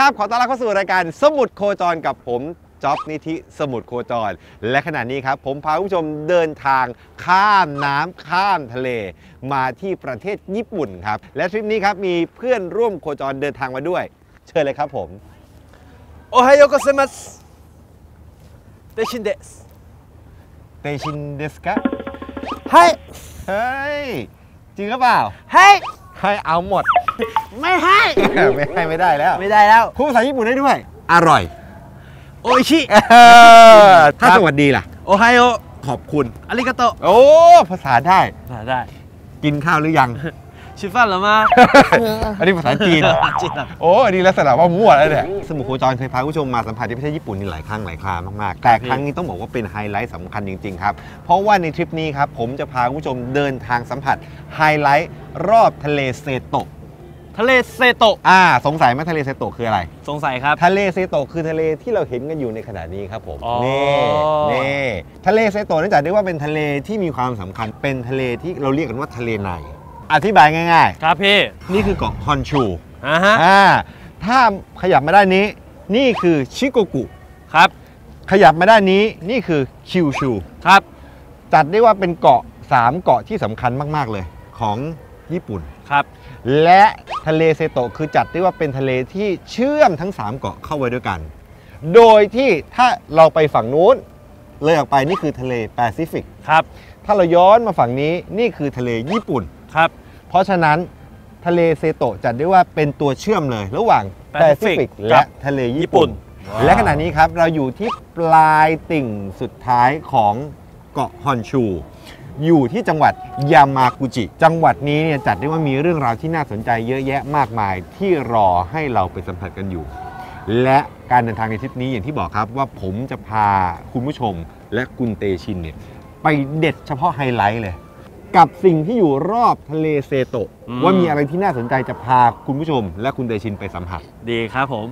ครับ ขอต้อนรับเข้าสู่รายการสมุดโคจรกับผมจ๊อบนิธิสมุดโคจร และขณะนี้ครับ ผมพาคุณผู้ชมเดินทางข้ามน้ำข้ามทะเล มาที่ประเทศญี่ปุ่นครับ และทริปนี้ครับ มีเพื่อนร่วมโคจรเดินทางมาด้วย เชิญเลยครับผมโอไฮโอโกเซมัสเตชินเดสเตชินเดสกะให้เฮ้ยจริงหรือเปล่าให้ ให้เอาหมด ไม่ให้ ไม่ให้ไม่ได้แล้วไม่ได้แล้ว พูดภาษาญี่ปุ่นได้ด้วย อร่อย โออิชิ ถ้าสวัสดีล่ะ โอไฮโอ ขอบคุณอาริกาโต โอ้ ภาษาได้ ได้ กินข้าวหรือยัง ชิฟันเหรอมาอันนี้ภาษาจีนจีนเหรอ โอ้อันนี้ลักษณะว่ามั่วแล้วเนี่ย สมุทรโคจรเคยพาคุณผู้ชมมาสัมผัสที่ประเทศญี่ปุ่นนี่หลายครั้งหลายครามากๆ แต่ครั้งนี้ต้องบอกว่าเป็นไฮไลท์สำคัญจริง ๆ ครับ เพราะว่าในทริปนี้ครับ ผมจะพาคุณผู้ชมเดินทางสัมผัสไฮไลท์รอบทะเลเซโตะ ทะเลเซโตะ อ่า สงสัยไหมทะเลเซโตะคืออะไร สงสัยครับ ทะเลเซโตะคือทะเลที่เราเห็นกันอยู่ในขณะนี้ครับผมอ๋อ นี่นี่ทะเลเซโตะเนื่องจากได้ว่าเป็นทะเลที่มีความสำคัญเป็นทะเลที่เราเรียกกันว่าทะเลใน อธิบายง่าย ครับพี่ๆ นี่คือเกาะฮอนชูอ่าฮะอ่าถ้าขยับมาด้านนี้ นี่คือชิโกกุ ครับขยับมาด้านนี้นี่คือคิวชูครับจัดได้ว่าเป็นเกาะ 3 เกาะที่สำคัญมาก ๆ เลยของญี่ปุ่น ครับ และทะเลเซโตะคือจัดได้ว่าเป็นทะเลที่เชื่อมทั้ง 3 เกาะเข้าไว้ด้วยกัน โดยที่ถ้าเราไปฝั่งนู้นเลยออกไปนี่คือทะเลแปซิฟิก ครับถ้าเราย้อนมาฝั่งนี้นี่คือทะเลญี่ปุ่น ครับ เพราะฉะนั้นทะเลเซโตะจัดได้ว่าเป็นตัวเชื่อมเลย ระหว่างแปซิฟิก Pacific และทะเลญี่ปุ่นว้าวและขณะนี้ครับเราอยู่ที่ปลายติ่งสุดท้ายของเกาะฮอนชู อยู่ที่จังหวัดยามากุจิ จังหวัดนี้เนี่ยจัดได้ว่ามีเรื่องราวที่น่าสนใจเยอะแยะมากมายที่รอให้เราไปสัมผัสกันอยู่ และการเดินทางในทริปนี้อย่างที่บอกครับว่าผมจะพาคุณผู้ชมและคุณเตชินเนี่ยไปเด็ดเฉพาะไฮไลท์เลย กับสิ่งที่อยู่รอบทะเลเซโตะอืม ว่ามีอะไรที่น่าสนใจจะพาคุณผู้ชม และคุณเตชินไปสัมผัส ดีครับผม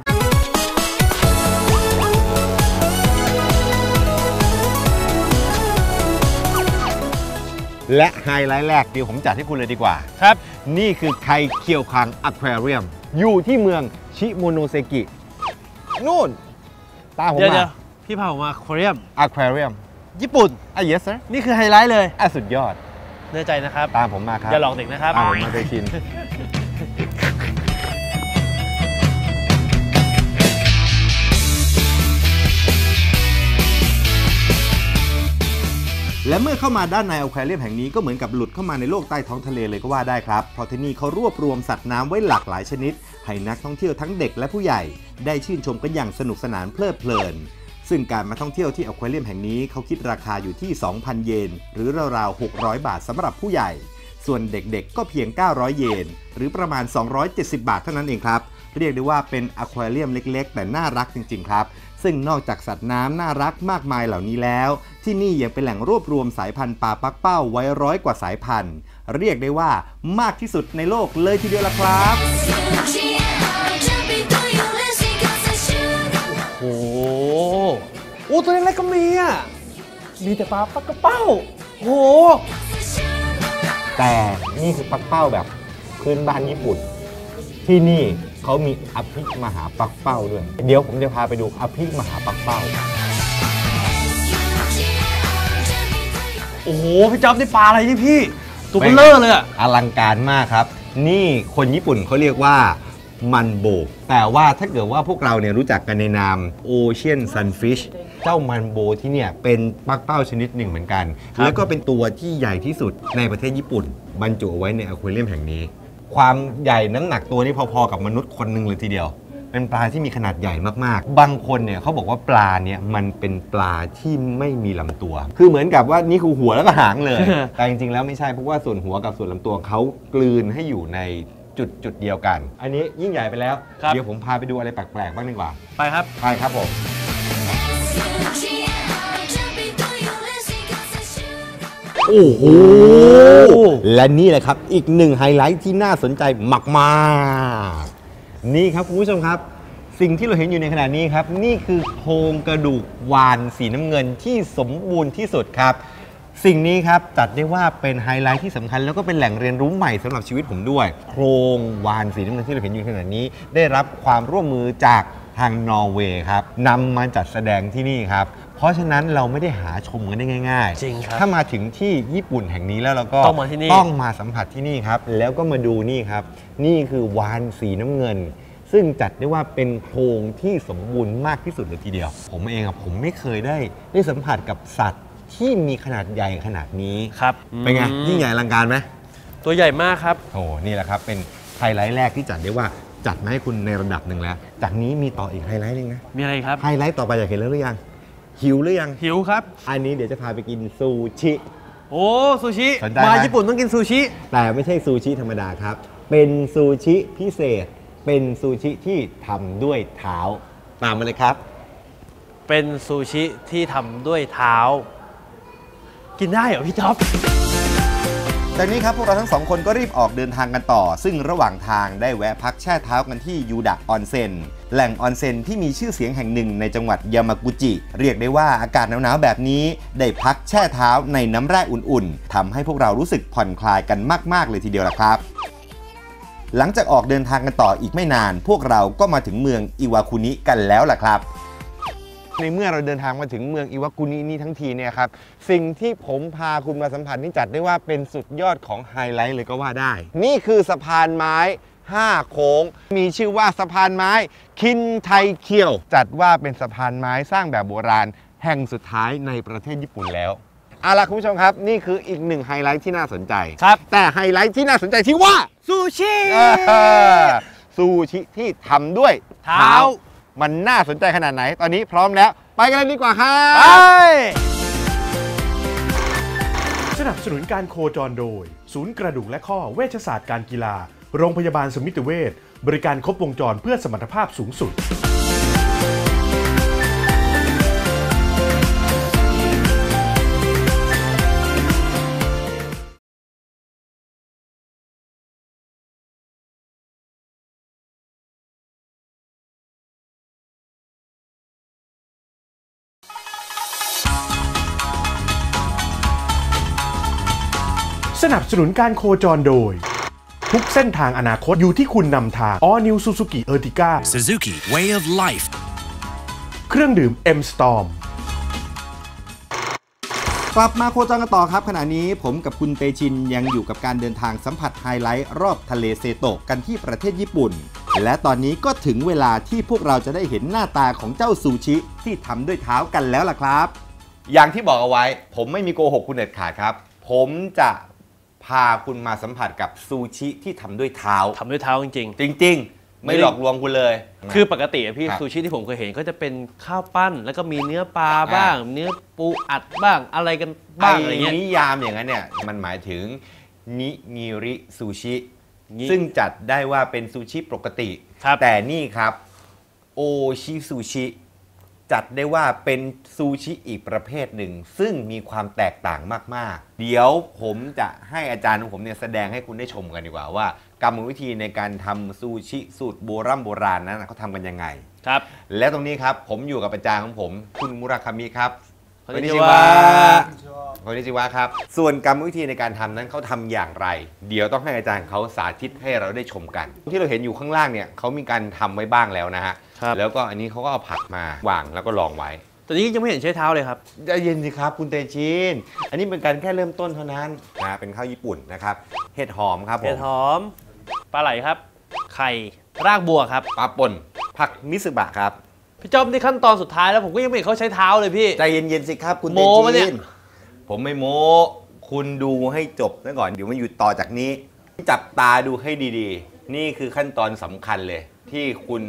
และไฮไลท์แรกเดี๋ยวผมจัดให้คุณเลยดีกว่า ครับ นี่คือไคเคียวคังอควาเรียม อยู่ที่เมืองชิโมโนเซกินู่น ตามผมเดี๋ยวเดี๋มายวพี่พาผมมาโคเรียมอควาเรียมญี่ปุ่น อะ yes sir นี่คือไฮไลท์เลย อะสุดยอด แน่ใจนะครับ ตามผมมาครับ อย่าหลอกเด็กนะครับ ตามผมมาเตชิน และเมื่อเข้ามาด้านในอควาเรียมแห่งนี้ก็เหมือนกับหลุดเข้ามาในโลกใต้ท้องทะเลเลยก็ว่าได้ครับ เพราะที่นี่เขารวบรวมสัตว์น้ำไว้หลากหลายชนิด ให้นักท่องเที่ยวทั้งเด็กและผู้ใหญ่ ได้ชื่นชมกันอย่างสนุกสนานเพลิดเพลิน ซึ่งการมาท่องเที่ยวที่อควาเรียมแห่งนี้เขาคิดราคาอยู่ที่ 2,000 เยน หรือราวๆ 600 บาทสำหรับผู้ใหญ่ ส่วนเด็กๆ ก็เพียง 900 เยน หรือประมาณ 270 บาทเท่านั้นเองครับ เรียกได้ว่าเป็นอควาเรียมเล็กๆ แต่น่ารักจริงๆ ครับ ซึ่งนอกจากสัตว์น้ำน่ารักมากมายเหล่านี้แล้ว ที่นี่ยังเป็นแหล่งรวบรวมสายพันธุ์ปลาปักเป้าไว้ร้อยกว่าสายพันธุ์ เรียกได้ว่ามากที่สุดในโลกเลยทีเดียวละครับ โอ้ตัวเล็กๆก็มีอะมีแต่ปลาปักกระเป้าโอ้โหแต่นี่คือปักเป้าแบบพื้นบ้านญี่ปุ่น ที่นี่เขามีอภิมหาปักเป้าด้วย เดี๋ยวผมจะพาไปดูอภิมหาปักเป้า โอ้โหพี่จ๊อบนี่ปลาอะไรนี่พี่ ตัวเบลเลอร์เลยอะอลังการมากครับ นี่คนญี่ปุ่นเขาเรียกว่ามันโบก แต่ว่าถ้าเกิดว่าพวกเราเนี่ยรู้จักกันในนาม Ocean Sunfish เจ้ามันโบที่เนี่ยเป็นปักเป้าชนิดหนึ่งเหมือนกันครับแล้วก็เป็นตัวที่ใหญ่ที่สุดในประเทศญี่ปุ่น บรรจุเอาไว้ในอควาเรียมแห่งนี้ ความใหญ่น้ำหนักตัวนี่พอๆกับมนุษย์คนหนึ่งเลยทีเดียว เป็นปลาที่มีขนาดใหญ่มากๆ บางคนเนี่ยเขาบอกว่าปลาเนี่ยมันเป็นปลาที่ไม่มีลำตัว คือเหมือนกับว่านี่คือหัวแล้วก็หางเลย แต่จริงๆแล้วไม่ใช่เพราะว่าส่วนหัวกับส่วนลำตัวเขากลืนให้อยู่ในจุดจุดเดียวกัน อันนี้ยิ่งใหญ่ไปแล้วครับเดี๋ยวผมพาไปดูอะไรแปลกๆบ้างดีกว่า ไปครับ ไปครับผม โอ้โห และนี่แหละครับ อีกหนึ่งไฮไลท์ที่น่าสนใจมากๆนี่ครับคุณผู้ชมครับ สิ่งที่เราเห็นอยู่ในขณะนี้ครับ นี่คือโครงกระดูกวานสีน้ำเงินที่สมบูรณ์ที่สุดครับ สิ่งนี้ครับจัดได้ว่าเป็นไฮไลท์ที่สำคัญ แล้วก็เป็นแหล่งเรียนรู้ใหม่สำหรับชีวิตผมด้วย โครงวานสีน้ำเงินที่เราเห็นอยู่ในขณะนี้ ได้รับความร่วมมือจาก ทางนอร์เวย์ครับนำมาจัดแสดงที่นี่ครับ เพราะฉะนั้นเราไม่ได้หาชมกันได้ง่ายๆจริงครับถ้ามาถึงที่ญี่ปุ่นแห่งนี้แล้วเราก็ต้องมาที่นี่ ต้องมาสัมผัสที่นี่ครับ แล้วก็มาดูนี่ครับ นี่คือวานสีน้ำเงิน ซึ่งจัดได้ว่าเป็นโครงที่สมบูรณ์มากที่สุดเลยทีเดียว ผมเองอะผมไม่เคยได้ได้สัมผัสกับสัตว์ที่มีขนาดใหญ่ขนาดนี้ครับเป็นไงอืมยิ่งใหญ่อลังการไหม ตัวใหญ่มากครับ โอ้นี่แหละครับ เป็นไฮไลท์แรกที่จัดได้ว่า จัดมาให้คุณในระดับหนึ่งแล้ว จากนี้มีต่ออีกไฮไลท์หนึงนะมีอะไรครับไฮไลท์ต่อไปอยากเห็นแล้วหรือยัง หิวหรือยัง หิวครับ อันนี้เดี๋ยวจะพาไปกินซูชิ โอ้ซูชิสนใจไหม มาญี่ปุ่นต้องกินซูชิ แต่ไม่ใช่ซูชิธรรมดาครับ เป็นซูชิพิเศษ เป็นซูชิที่ทำด้วยเท้า ตามมาเลยครับ เป็นซูชิที่ทำด้วยเท้า กินได้เหรอพี่ท็อป จากนี้ครับพวกเราทั้งสองคนก็รีบออกเดินทางกันต่อ ซึ่งระหว่างทางได้แวะพักแช่เท้ากันที่ยูดะออนเซ็นแหล่งออนเซ็นที่มีชื่อเสียงแห่งหนึ่งในจังหวัดยามากุจิ เรียกได้ว่าอากาศหนาวๆแบบนี้ ได้พักแช่เท้าในน้ำแร่อุ่นๆทำให้พวกเรารู้สึกผ่อนคลายกันมากๆเลยทีเดียวละครับหลังจากออกเดินทางกันต่ออีกไม่นาน พวกเราก็มาถึงเมืองอิวาคุนิกันแล้วล่ะครับ ในเมื่อเราเดินทางมาถึงเมืองอิวากุนินี่ทั้งทีเนี่ยครับสิ่งที่ผมพาคุณมาสัมผัสนี่จัดได้ว่าเป็นสุดยอดของไฮไลท์เลยก็ว่าได้ นี่คือสะพานไม้ 5 โค้ง มีชื่อว่าสะพานไม้คินไทเคียว จัดว่าเป็นสะพานไม้สร้างแบบโบราณ แห่งสุดท้ายในประเทศญี่ปุ่นแล้วเอาล่ะคุณผู้ชมครับ นี่คืออีกหนึ่งไฮไลท์ที่น่าสนใจครับ แต่ไฮไลท์ที่น่าสนใจที่ว่าซูชิเออซูชิที่ทำด้วยเท้า มันน่าสนใจขนาดไหน ตอนนี้พร้อมแล้ว ไปกันเลยดีกว่าครัไปบสนับสนุนการโคจรโดย ศูนย์กระดูกและข้อเวชศาสตร์การกีฬา โรงพยาบาลสมิติเวชบริการครบวงจรเพื่อสมรรถภาพสูงสุด นับสนุนการโคจรโดย ทุกเส้นทางอนาคตอยู่ที่คุณนำทาง All New Suzuki Ertiga Suzuki Way of Life เครื่องดื่ม M Storm กลับมาโคจรกันต่อครับ ขณะนี้ผมกับคุณเตชินยังอยู่กับการเดินทางสัมผัสไฮไลท์รอบทะเลเซโตะกันที่ประเทศญี่ปุ่น และตอนนี้ก็ถึงเวลาที่พวกเราจะได้เห็นหน้าตาของเจ้าซูชิที่ทำด้วยเท้ากันแล้วล่ะครับ อย่างที่บอกเอาไว้ ผมไม่มีโกหกคุณเด็ดขาดครับ ผมจะ พาคุณมาสัมผัสกับซูชิที่ทำด้วยเท้า ทำด้วยเท้าจริง จริง ๆ ไม่หลอกลวงคุณเลย ๆ คือปกติอะพี่ครับซูชิที่ผมเคยเห็นก็จะเป็นข้าวปั้น แล้วก็มีเนื้อปลาอ่าบ้าง เนื้อปูอัดบ้างอะไรกันบ้างอะไรเงี้ย นิยามอย่างนั้นเนี่ย มันหมายถึงนิงิริซูชินิซึ่งจัดได้ว่าเป็นซูชิปกติ ครับแต่นี่ครับ โอชิซูชิ จัดได้ว่าเป็นซูชิอีกประเภทหนึ่ง ซึ่งมีความแตกต่างมาก ๆ เดี๋ยวผมจะให้อาจารย์ของผมเนี่ยแสดงให้คุณได้ชมกันดีกว่าว่า กรรมวิธีในการทำซูชิสูตรโบรโบราณนั้นเขาทำกันยังไง ครับ และตรงนี้ครับผมอยู่กับอาจารย์ของผมคุณมุราคามิครับคนนิจิวะคนนิจิวะครับ ส่วนกรรมวิธีในการทำนั้นเขาทำอย่างไร เดี๋ยวต้องให้อาจารย์เขาสาธิตให้เราได้ชมกัน ที่เราเห็นอยู่ข้างล่างเนี่ยเขามีการทำไว้บ้างแล้วนะฮะ ครับ แล้วก็อันนี้เขาก็เอาผักมาวางแล้วก็ลองไว้ตอนนี้ยังไม่เห็นใช้เท้าเลยครับใจเย็นสิครับคุณเตชิน อันนี้เป็นการแค่เริ่มต้นเท่านั้นนะเป็นข้าวญี่ปุ่นนะครับ เห็ดหอมครับผเห็ดมหอม ปลาไหลครับ ไข่ รากบัวครับ ปลาป่น ผักมิสึบะครับ พี่จอมนี่ขั้นตอนสุดท้ายแล้วผมก็ยังไม่เห็นเขาใช้เท้าเลยพี่ ใจเย็นๆสิครับ คุณเตโม้ปะเนี่ชิยนผมไม่โม้ คุณดูให้จบซะก่อน เดี๋ยวมันอยู่ต่อจากนี้ จับตาดูให้ดีๆ นี่คือขั้นตอนสำคัญเลย ที่คุณ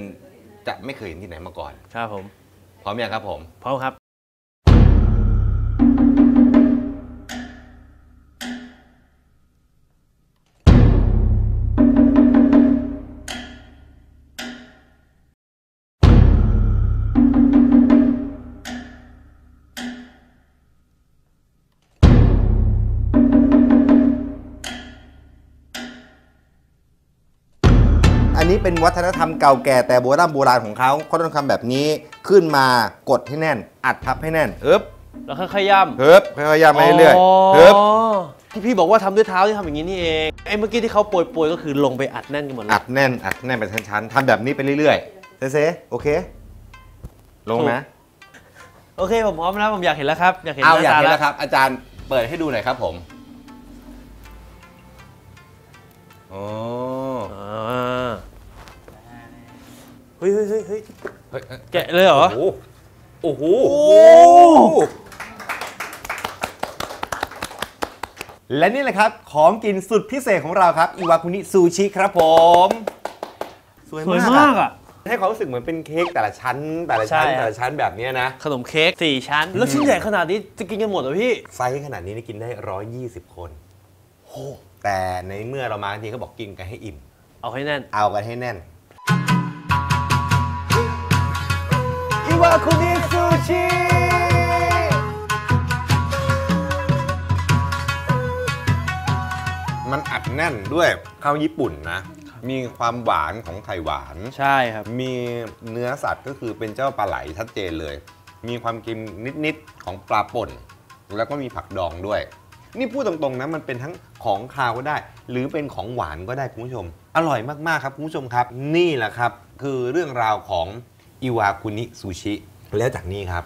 จะไม่เคยเห็นที่ไหนมาก่อน ครับผม พร้อมยังครับผม พร้อมครับ นี้เป็นวัฒนธรรมเก่าแก่แต่โบราณโบราณของเขาเขาต้องทำแบบนี้ขึ้นมากดให้แน่น อัดทับให้แน่นเอ๊บแล้วค่อยๆย่ำเอ๊บค่อยๆย่ำไปเรื่อยๆเอ๊บอ๋อที่พี่บอกว่าทำด้วยเท้าที่ทำอย่างนี้นี่เองไอ้เมื่อกี้ที่เขาโปรยๆก็คือลงไปอัดแน่นกันหมดแล้อัวดแน่นอัดแน่นเป็นชั้นๆทำแบบนี้ไปเรื่อยๆเซ่ๆโอเค ลงนะโอเคผมพร้อมแล้วผมอยากเห็นแล้วครับอยากเห็นเอาหอยากน้ตเห็นแล้วครับ อาจารย์เปิดให้ดูหน่อยครับผมโอ้อ่า เฮ้ยเฮ้ยเฮ้ยเฮ้ยเฮ้ยเฮ้ยแกะเลยเหรอ โอ้โหโอ้โหและนี่แหละครับของกินสุดพิเศษของเราครับอิวาคุนิซูชิครับผม สวยสวยมากมากอะอะให้ความรู้สึกเหมือนเป็นเค้กแต่ละชั้น แต่ละชั้น ใช่ แต่ละชั้นแบบเนี้ยนะ ขนมเค้กสี่ชั้น แล้วชิ้นใหญ่ขนาดนี้จะกินกันหมดเหรอพี่ ไซส์ขนาดนี้นี่กินได้ 120 คนแต่ในเมื่อเรามาทีเขาบอกกินกันให้อิ่ม เอาให้แน่น เอากันให้แน่น วาคุนิซูชิมันอัดแน่นด้วยข้าวญี่ปุ่นนะ มีความหวานของไข่หวาน ใช่ครับ มีเนื้อสัตว์ก็คือเป็นเจ้าปลาไหลชัดเจนเลย มีความกินนิดๆของปลาป่น แล้วก็มีผักดองด้วย นี่พูดตรงๆนะมันเป็นทั้งของคาวก็ได้ หรือเป็นของหวานก็ได้คุณผู้ชม อร่อยมากๆครับคุณผู้ชมครับ นี่แหละครับ คือเรื่องราวของ อิวาคุนิซูชิแล้วจากนี้ครับ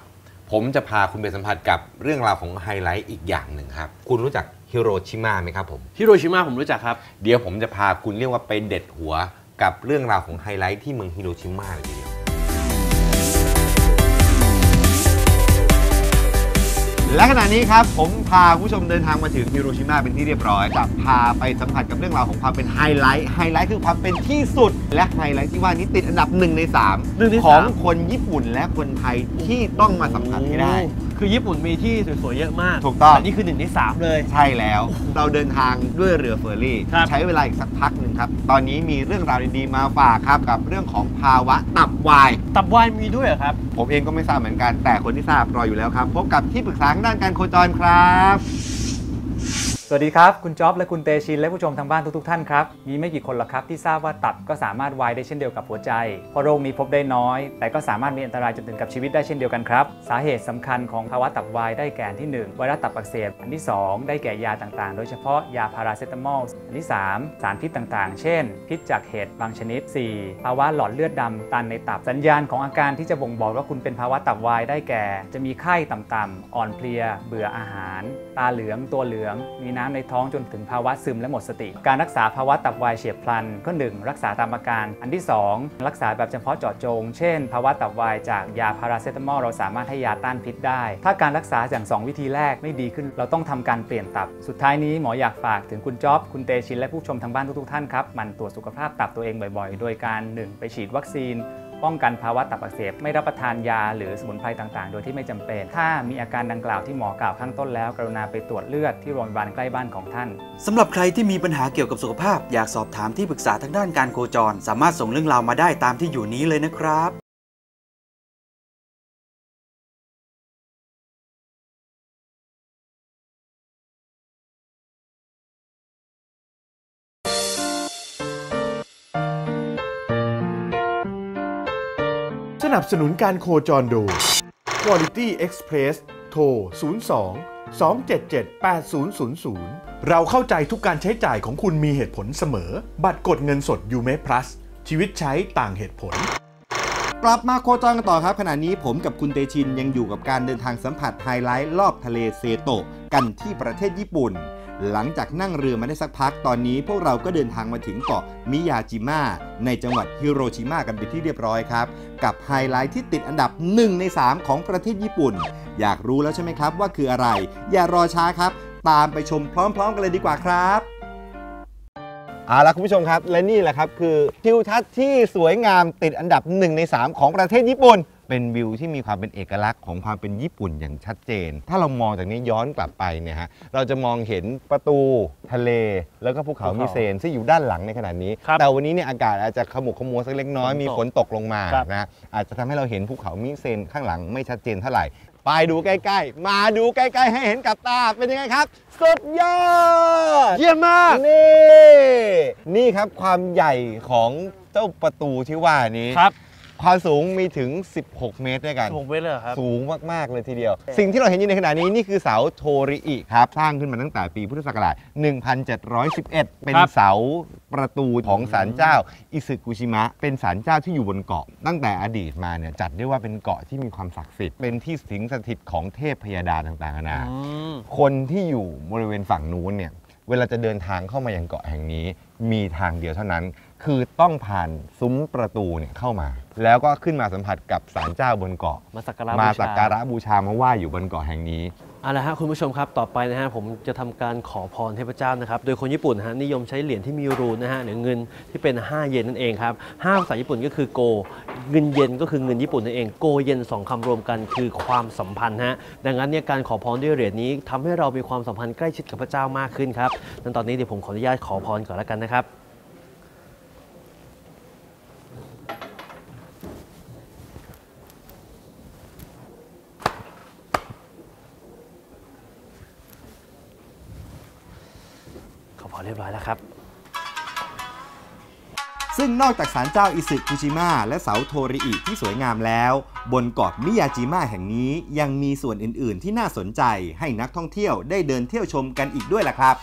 ผมจะพาคุณไปสัมผัสกับเรื่องราวของไฮไลท์อีกอย่างหนึ่งครับ คุณรู้จักฮิโรชิมาไหมครับผมฮิโรชิมาผมรู้จักครับ เดี๋ยวผมจะพาคุณเรียกว่าไปเด็ดหัวกับเรื่องราวของไฮไลท์ที่เมืองฮิโรชิมาเลยทีเดียวและขณะนี้ครับ ผมพาคุณผู้ชมเดินทางมาถึงฮิโรชิมาเป็นที่เรียบร้อยจะพาไปสัมผัสกับเรื่องราวของความเป็นไฮไลท์ไฮไลท์คือความเป็นที่สุด และไฮไลท์ที่ว่านี้ติดอันดับหนึ่งในสามหนึ่งในขอสางมคนญี่ปุ่นและคนไทยที่ต้องมาสัมผัสให้ได้ คือญี่ปุ่นมีที่สวยๆเยอะมากถูกต้อง แต่นี่คือหนึ่งในสามเลย ใช่แล้วเราเดินทางด้วยเรือเฟอร์รี่ ครับ ใช้เวลาอีกสักพักหนึ่งครับ ตอนนี้มีเรื่องราวดีๆมาฝากครับกับเรื่องของภาวะตับวาย ตับวายมีด้วยเหรอครับ ผมเองก็ไม่ทราบเหมือนกันแต่คนที่ทราบรออยู่แล้วครับ พบกับที่ปรึกษาทางด้านการโคจรครับ สวัสดีครับ คุณจ๊อบและคุณเตชินและผู้ชมทางบ้านทุกๆท่านครับ มีไม่กี่คนหรอกครับที่ทราบว่าตับก็สามารถวายได้เช่นเดียวกับหัวใจ เพราะโรคนี้พบได้น้อย แต่ก็สามารถมีอันตรายจนถึงกับชีวิตได้เช่นเดียวกันครับ สาเหตุสำคัญของภาวะตับวายได้แก่ที่ 1 ไวรัสตับอักเสบ อันที่ 2 ได้แก่ยาต่างๆ โดยเฉพาะยาพาราเซตามอล อันที่ 3 สารพิษต่างๆ เช่น พิษจากเห็ดบางชนิด 4 ภาวะหลอดเลือดดำตันในตับ สัญญาณของอาการที่จะบ่งบอกว่าคุณเป็นภาวะตับวายได้แก่ จะมีไข้ต่ำๆ อ่อนเพลีย เบื่ออาหาร ตาเหลือง ตัวเหลือง มีน้ำในท้องจนถึงภาวะซึมและหมดสติ การรักษาภาวะตับวายเฉียบพลันก็1รักษาตามอาการ อันที่ 2 รักษาแบบเฉพาะเจาะจง เช่น ภาวะตับวายจากยาพาราเซตามอลเราสามารถให้ยาต้านพิษได้ ถ้าการรักษาอย่างสองวิธีแรกไม่ดีขึ้น เราต้องทำการเปลี่ยนตับ สุดท้ายนี้หมออยากฝากถึงคุณจ๊อบ คุณเตชินและผู้ชมทางบ้านทุกๆท่านครับมันตรวจสุขภาพตับตัวเองบ่อยๆ โดยการ 1 ไปฉีดวัคซีน ป้องกันภาวะตับอักเสบไม่รับประทานยาหรือสมุนไพรต่างๆ โดยที่ไม่จำเป็น ถ้ามีอาการดังกล่าวที่หมอกล่าวข้างต้นแล้ว กรุณาไปตรวจเลือดที่โรงพยาบาลใกล้บ้านของท่านสำหรับใครที่มีปัญหาเกี่ยวกับสุขภาพ อยากสอบถามที่ปรึกษาทางด้านการโคจร สามารถส่งเรื่องราวมาได้ตามที่อยู่นี้เลยนะครับ สนับสนุนการโคจรโดย Quality Express โทร 02 277 8000 เราเข้าใจทุกการใช้จ่ายของคุณมีเหตุผลเสมอ บัตรกดเงินสดยูเม Plus ชีวิตใช้ต่างเหตุผล กลับมาโคจรกันต่อครับขณะนี้ผมกับคุณเตชินยังอยู่กับการเดินทางสัมผัสไฮไลท์รอบทะเลเซโตะกันที่ประเทศญี่ปุ่น หลังจากนั่งเรือมาได้สักพักตอนนี้พวกเราก็เดินทางมาถึงเกาะมิยาจิมะในจังหวัดฮิโรชิมากันเป็นที่เรียบร้อยครับ กับไฮไลท์ที่ติดอันดับ 1 ใน 3 ของประเทศญี่ปุ่น อยากรู้แล้วใช่ไหมครับว่าคืออะไร อย่ารอช้าครับ ตามไปชมพร้อม ๆ กันเลยดีกว่าครับเอาละคุณผู้ชมครับ และนี่แหละครับคือทิวทัศน์ที่สวยงามติดอันดับ 1 ใน 3 ของประเทศญี่ปุ่น เป็นวิวที่มีความเป็นเอกลักษณ์ของความเป็นญี่ปุ่นอย่างชัดเจน ถ้าเรามองจากนี้ย้อนกลับไปเนี่ยฮะเราจะมองเห็นประตูทะเล แล้วก็ภูเขาภูเขามิเซนซึ่งอยู่ด้านหลังในขณะนี้ ครับแต่วันนี้เนี่ยอากาศอาจจะขมุกขมัวสักเล็กน้อยฝนตกมีฝนตกลงมาครับ นะอาจจะทำให้เราเห็นภูเขามิเซนข้างหลังไม่ชัดเจนเท่าไหร่ ไปดูใกล้ ๆ มาดูใกล้ๆ ให้เห็นกับตาเป็นยังไงครับ สุดยอด เยี่ยมมาก นี่นี่ครับความใหญ่ของเจ้าประตูที่ว่านี้ครับ ความสูงมีถึง 16 เมตรด้วยกันผมเวทเลยเหรอครับ สูงมากๆเลยทีเดียว สิ่งที่เราเห็นอยู่ในขณะนี้นี่คือเสาโทริอิครับ สร้างขึ้นมาตั้งแต่ปีพุทธศักราช 1711 เป็นครับเสาประตูของศาลเจ้าอิซึกุชิมะ เป็นศาลเจ้าที่อยู่บนเกาะ ตั้งแต่อดีตมาเนี่ยจัดได้ว่าเป็นเกาะที่มีความศักดิ์สิทธิ์ เป็นที่สิงสถิตของเทพพยาดาต่างๆนานาอืมคนที่อยู่บริเวณฝั่งนู้นเนี่ย เวลาจะเดินทางเข้ามายังเกาะแห่งนี้ มีทางเดียวเท่านั้น คือต้องผ่านซุ้มประตูเนี่ยเข้ามา แล้วก็ขึ้นมาสัมผัสกับศาลเจ้าบนเกาะมาสักการะมาบูชสักการะบูชามาไหว้อยู่บนเกาะแห่งนี้ เอาละฮะคุณผู้ชมครับต่อไปนะฮะผมจะทำการขอพรเทพเจ้านะครับโดยคนญี่ปุ่นฮะนิยมใช้เหรียญที่มีรูนนะฮะหรือเงินที่เป็น 5 เยนนั่นเองครับห้าภาษาญี่ปุ่นก็คือโก เงินเยนก็คือเงินญี่ปุ่นนั่นเองโกเยนสองคำรวมกันคือความสัมพันธ์ฮะดังนั้นเนี่ยการขอพรด้วยเหรียญนี้ทำให้เรามีความสัมพันธ์ใกล้ชิดกับพระเจ้ามากขึ้นครับนั้นตอนนี้เดี๋ยวผมขออนุญาตขอพรก่อนแล้วกันนะครับ ขอพร เรียบร้อยแล้วครับ ซึ่งนอกจากศาลเจ้าอิซึกุชิมะและเสาโทริอิที่สวยงามแล้ว บนเกาะมิยาจิมะแห่งนี้ยังมีส่วนอื่น ๆ ที่น่าสนใจให้นักท่องเที่ยวได้เดินเที่ยวชมกันอีกด้วยล่ะครับ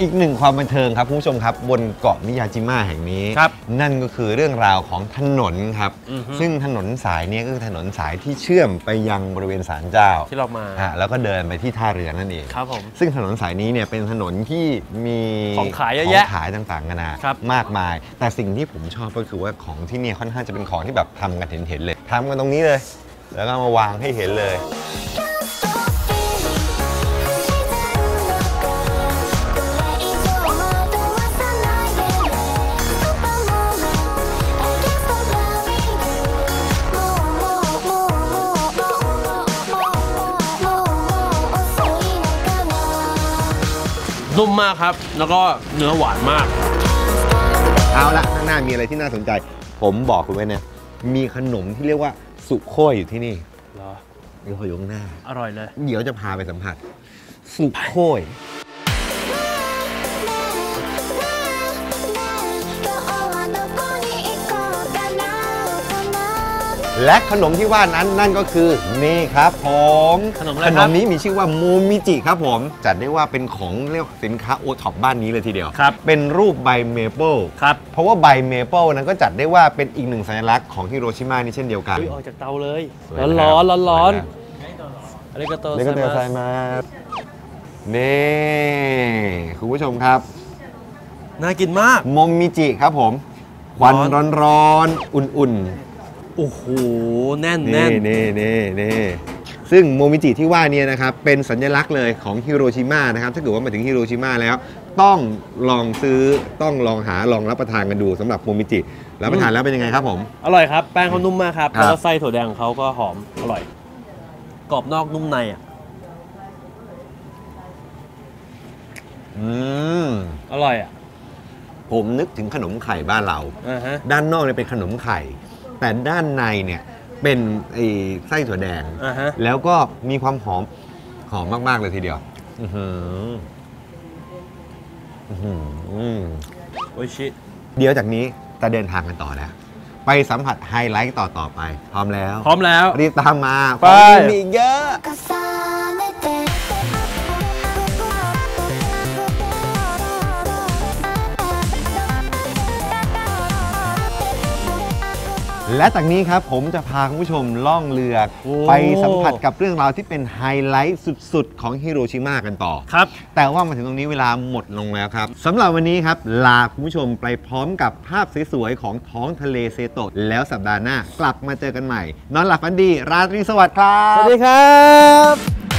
อีกหนึ่งความบันเทิงครับคุณผู้ชมครับ บนเกาะมิยาจิมะแห่งนี้ ครับนั่นก็คือเรื่องราวของถนนครับ อือฮึ ซึ่งถนนสายนี้ก็คือถนนสายที่เชื่อมไปยังบริเวณศาลเจ้าที่เรามาอะแล้วก็เดินไปที่ท่าเรือนั่นเอง ครับผม ซึ่งถนนสายนี้เนี่ยเป็นถนนที่มีของขายเยอะแยะของขายต่างๆนานาครับ มากมาย แต่สิ่งที่ผมชอบก็คือว่าของที่เนี่ยค่อนข้างจะเป็นของที่แบบทำกันเห็นๆเลยทำกันตรงนี้เลย แล้วก็มาวางให้เห็นเลย นุ่มมากครับ แล้วก็เนื้อหวานมาก เอาละข้างหน้ามีอะไรที่น่าสนใจ ผมบอกคุณไว้นะ มีขนมที่เรียกว่าสุโค้ยอยู่ที่นี่เหรอเดี๋ยวขออยู่ข้างหน้า อร่อยเลย เดี๋ยวจะพาไปสัมผัส สุโค้ และขนมที่ว่านั้นนั่นก็คือนี่ครับผมขนมอะไรขคนรับมนี้มีชื่อว่าโมมิจิครับผมจัดได้ว่าเป็นของเรียกสินค้าโอท็อปบ้านนี้เลยทีเดียว ครับ เป็นรูปใบเมเปิลครับเพราะว่าใบเมเปิลนั้นก็จัดได้ว่าเป็นอีกหนึ่งสัญลักษณ์ของฮิโรชิมานี่เช่นเดียวกัน อุ้ยออกจากเตาเลย สวยร้อนนะคร้รัอบนร้อนร้อนสวยนะอะไรก็โตเลกเตอร์ไซมานี่คุณผู้ชมครับ น่ากินมากโมมิจิครับผมควันร้อนร้อนๆอุ่นๆ โอ้โห แน่นนี่แน่นนี่นี่นี่ซึ่งโมมิจิที่ว่าเนี่ยนะครับเป็นสัญลักษณ์เลยของฮิโรชิมานะครับถ้าเกิดว่ามาถึงฮิโรชิมาแล้ว ต้องลองซื้อต้องลองหาลองรับประทานกันดูสำหรับโมมิจิรับประทานแล้วเป็นยังไงครับผม อร่อยครับ แป้งเขานุ่มมากครับ ครับ แล้วก็ไส้ถั่วแดงของเขาก็หอม อร่อย กรอบนอกนุ่มในอะ อืมอร่อยอะผมนึกถึงขนมไข่บ้านเรา อ่าฮะ ด้านนอกเนี่ยเป็นขนมไข่ แต่ด้านในเนี่ยเป็นไอ้ไส้ถั่วแดง อ่าฮะ แล้วก็มีความหอมหอมมาก ๆ เลยทีเดียว อือหืออื้อหือโอ้ยชิเดี๋ยวจากนี้จะเดินทางกันต่อแล้ว ไปสัมผัสไฮไลท์ต่อต่อไป พร้อมแล้ว พร้อมแล้ว รีบตามมาไป ของมีอีกเยอะ และจากนี้ครับผมจะพาคุณผู้ชมล่องเรือโอ้ไปสัมผัสกับเรื่องราวที่เป็นไฮไลท์สุดๆ ของฮิโรชิมากันต่อครับ แต่ว่ามาถึงตรงนี้เวลาหมดลงแล้วครับสำหรับวันนี้ครับ ลาคุณผู้ชมไปพร้อมกับภาพสวยๆ ของท้องทะเลเซโตะแล้วสัปดาห์หน้ากลับมาเจอกันใหม่ นอนหลับฝันดี ราตรีสวัสดิ์ครับ สวัสดีครับ